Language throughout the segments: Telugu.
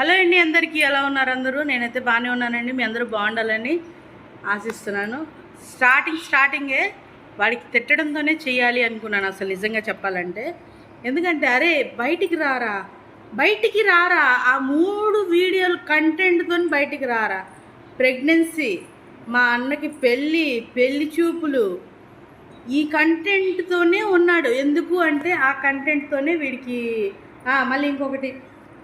హలో అండి అందరికీ ఎలా ఉన్నారు అందరూ? నేనైతే బాగానే ఉన్నానండి. మీ అందరూ బాగుండాలని ఆశిస్తున్నాను. స్టార్టింగ్ స్టార్టింగే వాడికి తిట్టడంతోనే చేయాలి అనుకున్నాను అసలు నిజంగా చెప్పాలంటే. ఎందుకంటే అరే బయటికి రారా? బయటికి రారా? ఆ మూడు వీడియోలు కంటెంట్తో బయటికి రారా? ప్రెగ్నెన్సీ మా అన్నకి పెళ్ళి పెళ్ళి చూపులు ఈ కంటెంట్తోనే ఉన్నాడు. ఎందుకు అంటే ఆ కంటెంట్తోనే వీడికి మళ్ళీ ఇంకొకటి.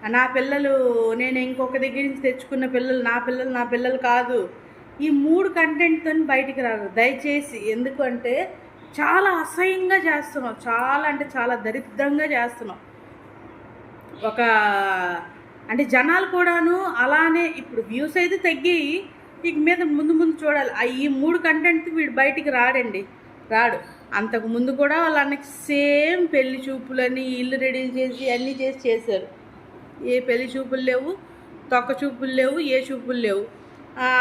నా పిల్లలు నేను ఇంకొక దగ్గర నుంచి తెచ్చుకున్న పిల్లలు నా పిల్లలు నా పిల్లలు కాదు. ఈ మూడు కంటెంట్తో బయటికి రారు. దయచేసి ఎందుకంటే చాలా అసహ్యంగా చేస్తున్నాం. చాలా అంటే చాలా దరిద్రంగా చేస్తున్నాం. ఒక అంటే జనాలు కూడాను అలానే ఇప్పుడు వ్యూస్ అయితే తగ్గి ఇక మీద ముందు ముందు చూడాలి. ఆ ఈ మూడు కంటెంట్ వీడు బయటికి రాడండి. రాడు. అంతకు ముందు కూడా వాళ్ళ అన్నకి సేమ్ పెళ్ళి చూపులని ఇల్లు రెడీ చేసి అన్నీ చేసి చేశారు. ఏ పెళ్ళి చూపులు లేవు తొక్క చూపులు లేవు ఏ చూపులు లేవు.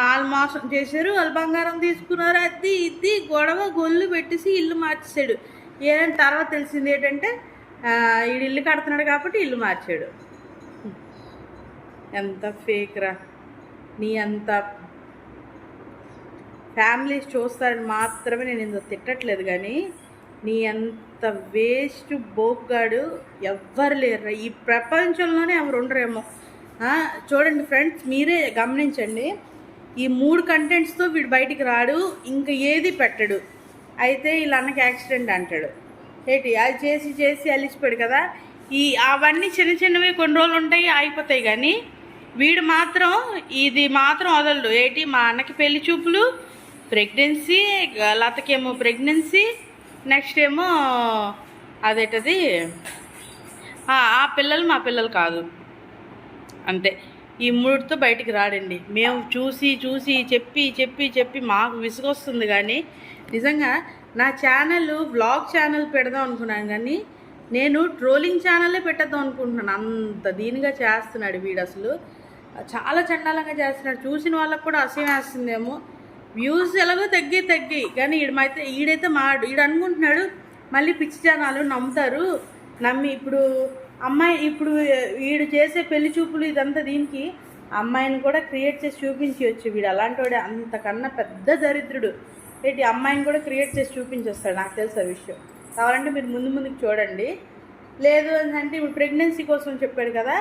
వాళ్ళు మోసం చేశారు వాళ్ళు బంగారం తీసుకున్నారు అది ఇది గొడవ గొల్లు పెట్టేసి ఇల్లు మార్చేశాడు. ఏదైనా తర్వాత తెలిసింది ఏంటంటే ఈడు ఇల్లు కడుతున్నాడు కాబట్టి ఇల్లు మార్చాడు. ఎంత ఫేక్ రా. నీ అంత ఫ్యామిలీస్ చూస్తారని మాత్రమే నేను ఇంత తిట్టట్లేదు కానీ నీ అంత వేస్ట్ బోగ్గాడు ఎవ్వరు లేరు ఈ ప్రపంచంలోనే ఎవరు ఉండరేమో. చూడండి ఫ్రెండ్స్ మీరే గమనించండి. ఈ మూడు కంటెంట్స్తో వీడు బయటికి రాడు ఇంకా ఏది పెట్టడు. అయితే వీళ్ళ అన్నకి యాక్సిడెంట్ అంటాడు. ఏంటి అది చేసి చేసి అలిసిపోయాడు కదా. ఈ అవన్నీ చిన్న చిన్నవి కొన్ని రోజులు ఉంటాయి ఆగిపోతాయి కానీ వీడు మాత్రం ఇది మాత్రం వదలడు. ఏంటి మా అన్నకి పెళ్ళి చూపులు ప్రెగ్నెన్సీ లతకేమో ప్రెగ్నెన్సీ నెక్స్ట్ ఏమో అదేటది? ఆ పిల్లలు మా పిల్లలు కాదు. అంతే. ఈ మూడుతో బయటికి రాడండి. మేము చూసి చూసి చెప్పి చెప్పి చెప్పి మాకు విసుగొస్తుంది కానీ నిజంగా నా ఛానల్ బ్లాగ్ ఛానల్ పెడదాం అనుకున్నాను కానీ నేను ట్రోలింగ్ ఛానల్లే పెట్టద్దాం అనుకుంటున్నాను. అంత దీనిగా చేస్తున్నాడు వీడు అసలు. చాలా చండాలంగా చేస్తున్నాడు. చూసిన వాళ్ళకు కూడా అసహ్యం వేస్తుందేమో. వ్యూస్ ఎలాగో తగ్గి తగ్గి. కానీ ఈడమైతే ఈడైతే మాడు. ఈడు అనుకుంటున్నాడు మళ్ళీ పిచ్చి జనాలు నమ్ముతారు. నమ్మి ఇప్పుడు అమ్మాయి ఇప్పుడు వీడు చేసే పెళ్ళి చూపులు ఇదంతా దీనికి అమ్మాయిని కూడా క్రియేట్ చేసి చూపించవచ్చు వీడు అలాంటి అంతకన్నా పెద్ద దరిద్రుడు. ఏంటి అమ్మాయిని కూడా క్రియేట్ చేసి చూపించేస్తాడు. నాకు తెలుసు ఆ విషయం. కావాలంటే మీరు ముందు ముందుకు చూడండి. లేదు అంటే ఇప్పుడు ప్రెగ్నెన్సీ కోసం చెప్పాడు కదా.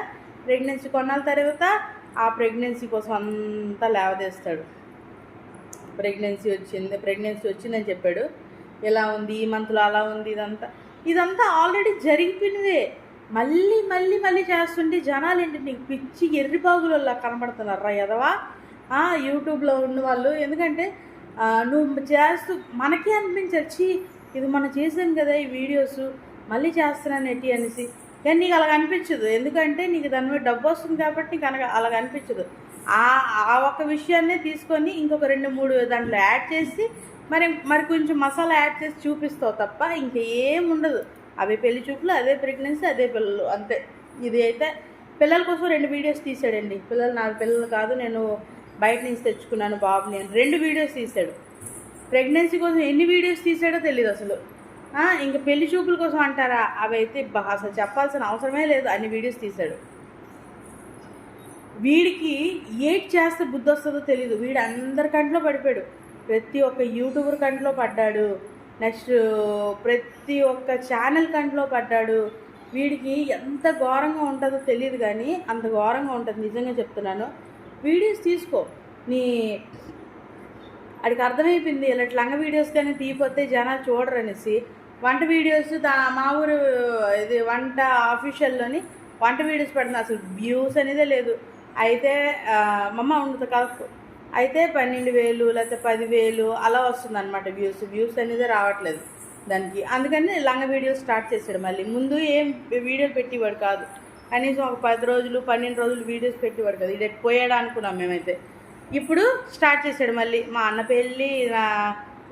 ప్రెగ్నెన్సీ కొన్నాళ్ళ తర్వాత ఆ ప్రెగ్నెన్సీ కోసం అంతా లేవదేస్తాడు. ప్రెగ్నెన్సీ వచ్చింది ప్రెగ్నెన్సీ వచ్చిందని చెప్పాడు. ఇలా ఉంది ఈ మంత్లో అలా ఉంది ఇదంతా. ఇదంతా ఆల్రెడీ జరిగిపోయినదే. మళ్ళీ మళ్ళీ మళ్ళీ చేస్తుంటే జనాలు ఏంటి నీకు పిచ్చి ఎర్రిబాగులలో కనబడుతున్నారు రా ఎదవా యూట్యూబ్లో ఉన్న వాళ్ళు. ఎందుకంటే నువ్వు చేస్తూ మనకే అనిపించచ్చి ఇది మనం చేసాం కదా ఈ వీడియోస్ మళ్ళీ చేస్తున్నాను ఎట్టి అనేసి. కానీ నీకు అలాగ అనిపించదు. ఎందుకంటే నీకు దాని మీద డబ్బు వస్తుంది కాబట్టి నీకు అనగా అలాగ అనిపించదు. ఆ ఒక ఒక్క విషయాన్నే తీసుకొని ఇంకొక రెండు మూడు దాంట్లో యాడ్ చేసి మరి మరి కొంచెం మసాలా యాడ్ చేసి చూపిస్తావు తప్ప ఇంకేం ఉండదు. అవి పెళ్ళి చూపులు అదే ప్రెగ్నెన్సీ అదే పిల్లలు అంతే. ఇది అయితే పిల్లల కోసం రెండు వీడియోస్ తీసాడండి. పిల్లలు నా పిల్లలు కాదు నేను బయట నుంచి తెచ్చుకున్నాను బాబు నేను రెండు వీడియోస్ తీశాడు ప్రెగ్నెన్సీ కోసం ఎన్ని వీడియోస్ తీసాడో తెలియదు అసలు. ఇంకా పెళ్ళి చూపుల కోసం అంటారా? అవి అయితే అసలు చెప్పాల్సిన అవసరమే లేదు. అన్ని వీడియోస్ తీశాడు వీడికి ఏట్ చేస్తే బుద్ధి వస్తుందో తెలియదు వీడు అందరి కంట్లో పడిపోయాడు. ప్రతి ఒక్క యూట్యూబర్ కంట్లో పడ్డాడు. నెక్స్ట్ ప్రతి ఒక్క ఛానల్ కంట్లో పడ్డాడు. వీడికి ఎంత ఘోరంగా ఉంటుందో తెలియదు కానీ అంత ఘోరంగా ఉంటుంది. నిజంగా చెప్తున్నాను. వీడియోస్ తీసుకో. నీ అడికి అర్థమైపోయింది. ఇలాంటి లంగ వీడియోస్ కానీ తీయపోతే జనాలు చూడరు అనేసి వంట వీడియోస్ మా ఊరు ఇది వంట ఆఫీషియల్లోని వంట వీడియోస్ పెడుతున్నా అసలు వ్యూస్ అనేదే లేదు. అయితే మమ్మ ఉండదు కాదు. అయితే పన్నెండు వేలు లేకపోతే పదివేలు అలా వస్తుంది అనమాట వ్యూస్. వ్యూస్ అనేది రావట్లేదు దానికి. అందుకని లంగ వీడియోస్ స్టార్ట్ చేశాడు మళ్ళీ. ముందు ఏం వీడియోలు పెట్టేవాడు కాదు. కనీసం ఒక పది రోజులు పన్నెండు రోజులు వీడియోస్ పెట్టేవాడు కదా. ఇది పోయాడు అనుకున్నాం మేమైతే. ఇప్పుడు స్టార్ట్ చేశాడు మళ్ళీ. మా అన్న పెళ్ళి నా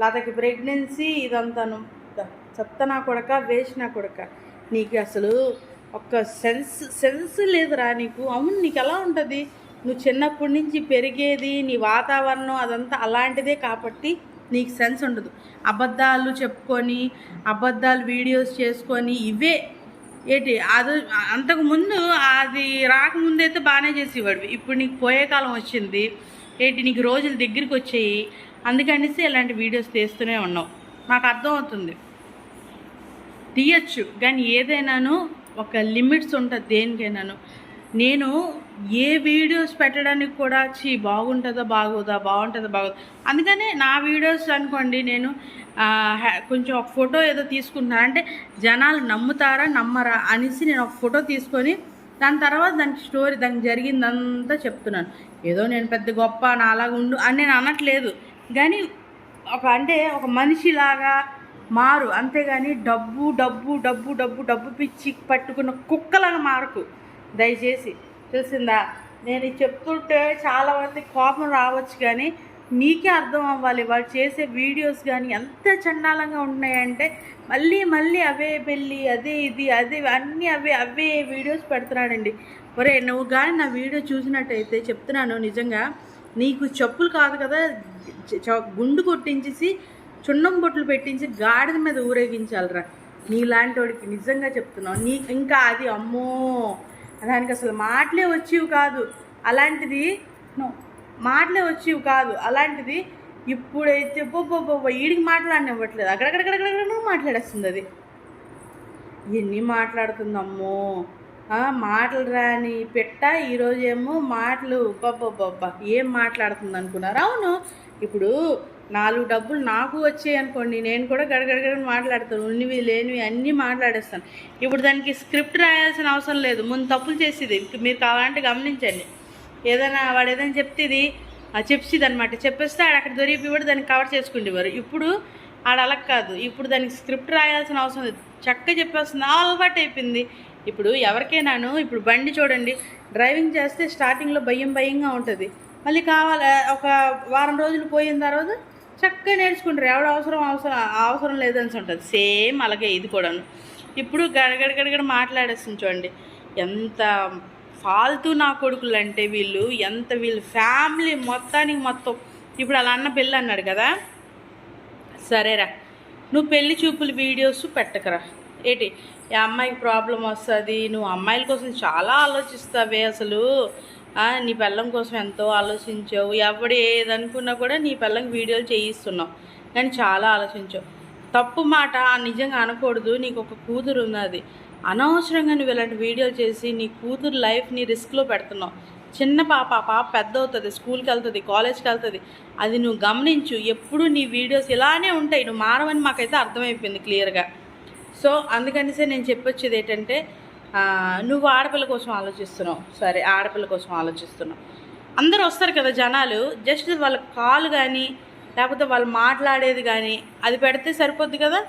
లతకి ప్రెగ్నెన్సీ ఇదంతాను. చెప్తా నా కొడక వేసిన నా కొడక. నీకు అసలు ఒక్క సెన్స్ సెన్స్ లేదురా నీకు. అవును నీకు ఎలా ఉంటుంది? నువ్వు చిన్నప్పటి నుంచి పెరిగేది నీ వాతావరణం అదంతా అలాంటిదే కాబట్టి నీకు సెన్స్ ఉండదు. అబద్ధాలు చెప్పుకొని అబద్ధాలు వీడియోస్ చేసుకొని ఇవే. ఏంటి? అది అంతకుముందు అది రాకముందు అయితే బాగానే చేసేవాడు ఇప్పుడు నీకు పోయే కాలం వచ్చింది. ఏంటి? నీకు రోజులు దగ్గరికి వచ్చాయి. అందుకనేసి ఇలాంటి వీడియోస్ తీస్తూనే ఉన్నావు. నాకు అర్థమవుతుంది తీయచ్చు. కానీ ఏదైనాను ఒక లిమిట్స్ ఉంటుంది దేనికైనాను. నేను ఏ వీడియోస్ పెట్టడానికి కూడా చీ బాగుంటుందా బాగోదా బాగుంటుందా బాగోదా. అందుకనే నా వీడియోస్ అనుకోండి నేను కొంచెం ఒక ఫోటో ఏదో తీసుకుంటున్నాను అంటే జనాలు నమ్ముతారా నమ్మరా అనేసి నేను ఒక ఫోటో తీసుకొని దాని తర్వాత దానికి స్టోరీ దానికి జరిగిందంతా చెప్తున్నాను. ఏదో నేను పెద్ద గొప్ప నాలాగా ఉండు అని నేను అనట్లేదు. కానీ ఒక అంటే ఒక మనిషిలాగా మారు. అంతేగాని డబ్బు డబ్బు డబ్బు డబ్బు డబ్బు పిచ్చి పట్టుకున్న కుక్కలను మారకు. దయచేసి తెలిసిందా? నేను చెప్తుంటే చాలా మంది కోపం రావచ్చు కానీ నీకే అర్థం అవ్వాలి. వాళ్ళు చేసే వీడియోస్ కానీ ఎంత చండాలంగా ఉన్నాయంటే మళ్ళీ మళ్ళీ అవే పెళ్ళి అదే ఇది అదే అన్నీ అవే అవే వీడియోస్ పెడుతున్నాడండి. ఒరే నువ్వు కానీ నా వీడియో చూసినట్టయితే చెప్తున్నాను నిజంగా నీకు చెప్పులు కాదు కదా గుండు కొట్టించేసి చున్నం బొట్లు పెట్టించి గాడిద మీద ఊరేగించాలిరా. నీలాంటి వాడికి నిజంగా చెప్తున్నావు. నీ ఇంకా అది అమ్మో దానికి అసలు మాటలే వచ్చేవి కాదు. అలాంటిది మాటలే వచ్చేవి కాదు. అలాంటిది ఇప్పుడైతే బొబ్బొబ్బొబ్బ ఈడికి మాట్లాడనివ్వట్లేదు అక్కడక్కడక్కడక్కడ మాట్లాడేస్తుంది అది ఎన్ని మాట్లాడుతుందమ్మో మాటలు రాని పెట్ట ఈరోజేమో మాటలు బబ్బబ్బబ్బా ఏం మాట్లాడుతుంది అనుకున్నారు అవును ఇప్పుడు నాలుగు డబ్బులు నాకు వచ్చాయి అనుకోండి నేను కూడా గడగడగడని మాట్లాడతాను. ఉన్నవి లేనివి అన్నీ మాట్లాడేస్తాను. ఇప్పుడు దానికి స్క్రిప్ట్ రాయాల్సిన అవసరం లేదు. ముందు తప్పులు చేసేది. మీరు కావాలంటే గమనించండి. ఏదైనా వాడు ఏదైనా చెప్తే ఇది చెప్పేది అనమాట చెప్పేస్తే ఆడ అక్కడ దొరికిపోయి దాన్ని కవర్ చేసుకుండేవారు. ఇప్పుడు ఆడ అలా కాదు. ఇప్పుడు దానికి స్క్రిప్ట్ రాయాల్సిన అవసరం లేదు. చక్కగా చెప్పేస్తుంది. అలవాటు అయిపోయింది. ఇప్పుడు ఎవరికైనాను ఇప్పుడు బండి చూడండి. డ్రైవింగ్ చేస్తే స్టార్టింగ్లో భయం భయంగా ఉంటుంది. మళ్ళీ కావాలి? ఒక వారం రోజులు పోయిన తర్వాత చక్కగా నేర్చుకుంటారు. ఎవడ అవసరం అవసరం అవసరం లేదని ఉంటుంది. సేమ్ అలాగే ఇది కూడాను. ఇప్పుడు గడగడగడగడ మాట్లాడేస్తుంది చూడండి. ఎంత ఫాల్తూ నా కొడుకులు అంటే వీళ్ళు ఎంత వీళ్ళు ఫ్యామిలీ మొత్తానికి మొత్తం. ఇప్పుడు అలా అన్న పెళ్ళి అన్నాడు కదా? సరేరా. నువ్వు పెళ్ళి చూపుల వీడియోస్ పెట్టకరా. ఏంటి? ఈ అమ్మాయికి ప్రాబ్లం వస్తుంది. నువ్వు అమ్మాయిల కోసం చాలా ఆలోచిస్తావే అసలు. నీ పిల్లం కోసం ఎంతో ఆలోచించావు. ఎవడు ఏదనుకున్నా కూడా నీ పిల్లంకి వీడియోలు చేయిస్తున్నావు. కానీ చాలా ఆలోచించావు. తప్పు మాట నిజంగా అనకూడదు. నీకు ఒక కూతురు ఉన్నది. అనవసరంగా నువ్వు ఇలాంటి వీడియోలు చేసి నీ కూతురు లైఫ్ని రిస్క్లో పెడుతున్నావు. చిన్న పాప పాప పెద్ద అవుతుంది స్కూల్కి వెళ్తుంది కాలేజ్కి వెళ్తుంది. అది నువ్వు గమనించు. ఎప్పుడు నీ వీడియోస్ ఇలానే ఉంటాయి. నువ్వు మారవని మాకైతే అర్థమైపోయింది క్లియర్గా. సో అందుకనిసే నేను చెప్పొచ్చేది ఏంటంటే నువ్వు ఆడపిల్ల కోసం ఆలోచిస్తున్నావు. సరే ఆడపిల్ల కోసం ఆలోచిస్తున్నావు. అందరూ వస్తారు కదా జనాలు జస్ట్ వాళ్ళ కాలు కానీ లేకపోతే వాళ్ళు మాట్లాడేది కానీ అది పెడితే సరిపోద్ది కదా?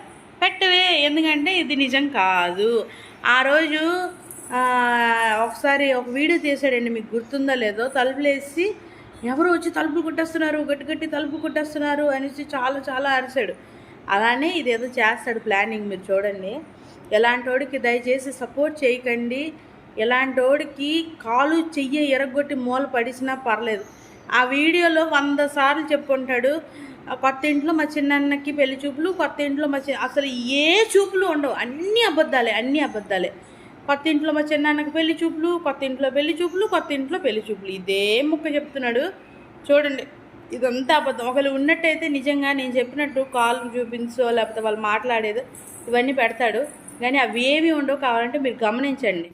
పెట్టవే ఎందుకంటే ఇది నిజం కాదు. ఆ రోజు ఒకసారి ఒక వీడియో తీసాడండి మీకు గుర్తుందో లేదో తలుపులేసి ఎవరు వచ్చి తలుపులు కొట్టేస్తున్నారు గట్టి గట్టి తలుపు కొట్టేస్తున్నారు అనేసి చాలా చాలా అరిశాడు అలానే ఇదేదో చేస్తాడు ప్లానింగ్ మీరు చూడండి. ఎలాంటోడికి దయచేసి సపోర్ట్ చేయకండి. ఎలాంటోడికి కాలు చెయ్యి ఎరగొట్టి మూల పడిసినా పర్లేదు. ఆ వీడియోలో వంద సార్లు చెప్పుకుంటాడు కొత్త ఇంట్లో మా చిన్నన్నకి పెళ్ళి చూపులు కొత్త ఇంట్లో మా చిన్న అసలు ఏ చూపులు ఉండవు. అన్నీ అబద్ధాలే అన్నీ అబద్ధాలే. కొత్త ఇంట్లో మా చిన్నాన్నకి పెళ్ళి చూపులు కొత్త ఇంట్లో పెళ్ళి చూపులు కొత్త ఇంట్లో పెళ్ళి చూపులు. ఇదే ముక్క చెప్తున్నాడు. చూడండి. ఇదంతా అబద్ధం. ఒకళ్ళు ఉన్నట్టయితే నిజంగా నేను చెప్పినట్టు కాల్ చూపించో లేకపోతే వాళ్ళు మాట్లాడేదో ఇవన్నీ పెడతాడు. కానీ అవి ఏమి ఉండవు కావాలంటే మీరు గమనించండి.